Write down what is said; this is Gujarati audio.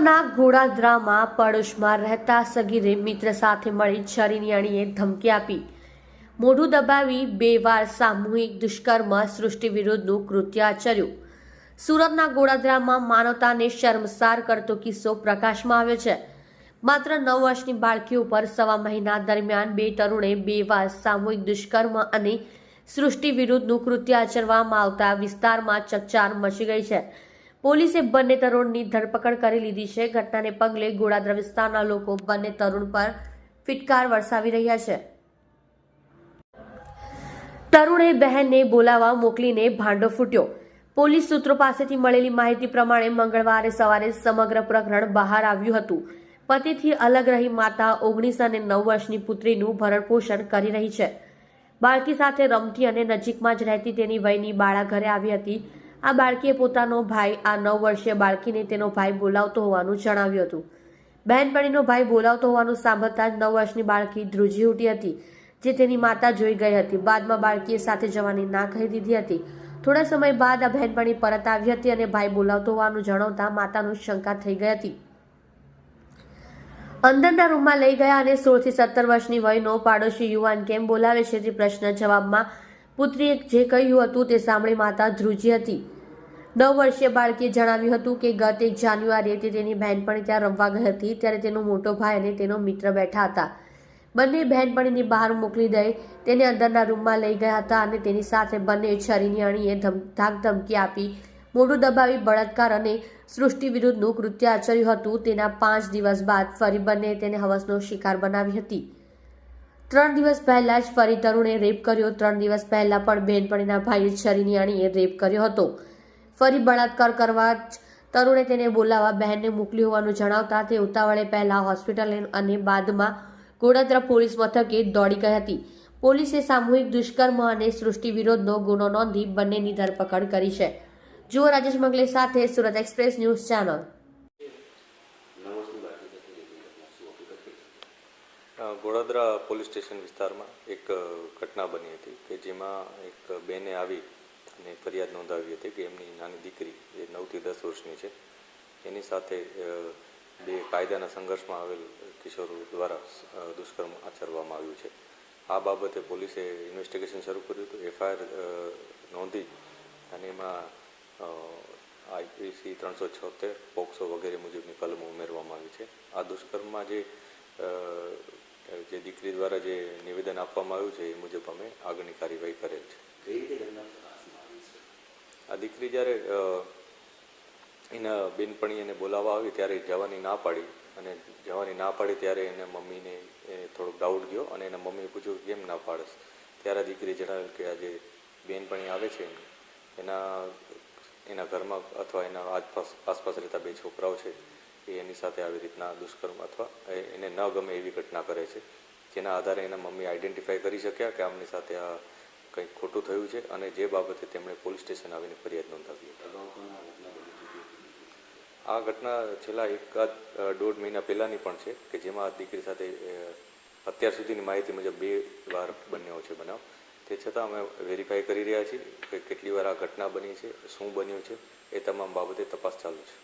ના ઘોડાદરામાં પડોશમાં રહેતા સગીરે મિત્ર સાથે મળી છરીનિયાણીએ ધમકી આપી. મોઢું દબાવી બે વાર સામૂહિક દુષ્કર્મ સૃષ્ટિ વિરુદ્ધનું કૃત્ય આચર્યું. સુરતના ગોળાધરામાં માનવતાને શર્મસાર કરતો કિસ્સો પ્રકાશમાં આવ્યો છે. માત્ર નવ વર્ષની બાળકી ઉપર સવા મહિના દરમિયાન બે તરુણે બે વાર સામૂહિક દુષ્કર્મ અને સૃષ્ટિ વિરુદ્ધનું કૃત્ય આચરવામાં આવતા વિસ્તારમાં ચકચાર મચી ગઈ છે. પોલીસે બંને તરુણની ધરપકડ કરી લીધી છે. ઘટનાને પગલે ગોળાદ્ર વિસ્તારના લોકો બંને તરુણ પર ફિટકાર વરસાવી રહ્યા છે. તરુણે બહેનને બોલાવવા મોકલીને ભાંડો ફૂટ્યો. પોલીસ સૂત્રો પાસેથી મળેલી માહિતી પ્રમાણે મંગળવારે સવારે સમગ્ર પ્રકરણ બહાર આવ્યું હતું. પતિથી અલગ રહી માતા ઓગણીસ અને નવ વર્ષની પુત્રીનું ભરણપોષણ કરી રહી છે. બાળકી સાથે રમતી અને નજીકમાં જ રહેતી તેની વયની બાળા ઘરે આવી હતી. આ બાળકીએ પોતાનો ભાઈ, આ નવ વર્ષીય બાળકીને તેનો ભાઈ બોલાવતો હોવાનું જણાવ્યું હતું. બહેનપણીનો ભાઈ બોલાવતો હોવાનું સાંભળતા જ નવ વર્ષની બાળકી ધ્રુજી ઉઠી હતી, જે તેની માતા જોઈ ગઈ હતી. બાદમાં બાળકીએ સાથે જવાની ના કહી દીધી હતી. થોડા સમય બાદ આ બહેનપણી પરત આવી હતી અને ભાઈ બોલાવતો હોવાનું જણાવતા માતાનું શંકા થઈ ગઈ હતી. અંદરના રૂમમાં લઈ ગયા અને સોળથી સત્તર વર્ષની વયનો પાડોશી યુવાન કેમ બોલાવે છે તે પ્રશ્ન જવાબમાં પુત્રીએ જે કહ્યું હતું તે સાંભળી માતા ધ્રુજી હતી. નવ વર્ષીય બાળકીએ જણાવ્યું હતું કે ગત એક જાન્યુઆરીએ તે તેની બહેનપણી ત્યાં રમવા ગઈ હતી, ત્યારે તેનો મોટો ભાઈ અને તેનો મિત્ર બેઠા હતા. બંને બહેનપણીની બહાર મોકલી દઈ તેને અંદરના રૂમમાં લઈ ગયા હતા અને તેની સાથે બંને છરીની અણીએ ધાક ધમકી આપી, મોઢું દબાવી, બળાત્કાર અને સૃષ્ટિ વિરુદ્ધનું કૃત્ય આચર્યું હતું. તેના પાંચ દિવસ બાદ ફરી બંને તેને હવસનો શિકાર બનાવી હતી. ત્રણ દિવસ પહેલા જ ફરી તરુણે રેપ કર્યો. ત્રણ દિવસ પહેલા પણ બહેનપણીના ભાઈ છરીની અણીએ રેપ કર્યો હતો. ફરી બળાત્કાર કરવા જ તરુણે તેને બોલાવવા બહેનને મોકલી હોવાનું જણાવતા તે ઉતાવળે પહેલા હોસ્પિટલ અને બાદમાં ગોડાદરા પોલીસ મથકે દોડી ગઈ હતી. પોલીસે સામૂહિક દુષ્કર્મ અને સૃષ્ટિ વિરોધનો ગુનો નોંધી બંનેની ધરપકડ કરી છે. જુઓ રાજેશ મંગલે સાથે Surat express news channel. Uh, Godadara police station વિસ્તારમાં એક ઘટના બની હતી કે જેમાં એક બેને આવી અને ફરિયાદ નોંધાવી હતી કે એમની નાની દીકરી જે નવથી દસ વર્ષની છે એની સાથે બે કાયદાના સંઘર્ષમાં આવેલ કિશોરો દ્વારા દુષ્કર્મ આચરવામાં આવ્યું છે. આ બાબતે પોલીસે ઇન્વેસ્ટિગેશન શરૂ કર્યું હતું એફઆઈઆર નોંધી અને એમાં આઈપીસી ત્રણસો છોતેર પોક્સો વગેરે મુજબની કલમો ઉમેરવામાં આવી છે. આ દુષ્કર્મમાં જે જે દીકરી દ્વારા જે નિવેદન આપવામાં આવ્યું છે એ મુજબ અમે આગળની કાર્યવાહી કરેલ છે. આ દીકરી જ્યારે એના બેનપણી એને બોલાવવા આવી ત્યારે જવાની ના પાડી અને જવાની ના પાડી ત્યારે એને મમ્મીને એ થોડોક ડાઉટ ગયો અને એના મમ્મીએ પૂછ્યું કેમ ના પાડશ ત્યારે આ દીકરીએ જણાવ્યું કે આજે બેનપણી આવે છે એના એના ઘરમાં અથવા એના આસપાસ આસપાસ રહેતા બે છોકરાઓ છે એ એની સાથે આવી રીતના દુષ્કર્મ અથવા એને ન ગમે એવી ઘટના કરે છે. જેના આધારે એના મમ્મી આઈડેન્ટિફાઈ કરી શક્યા કે આમની સાથે આ કંઈક ખોટું થયું છે અને જે બાબતે તેમણે પોલીસ સ્ટેશન આવીને ફરિયાદ નોંધાવી આ ઘટના છેલ્લા એકાદ દોઢ મહિના પહેલાંની પણ છે કે જેમાં આ દીકરી સાથે અત્યાર સુધીની માહિતી મુજબ બે વાર બન્યો છે બનાવ. તે છતાં અમે વેરીફાઈ કરી રહ્યા છીએ કે કેટલી વાર આ ઘટના બની છે, શું બન્યું છે, એ તમામ બાબતે તપાસ ચાલુ છે.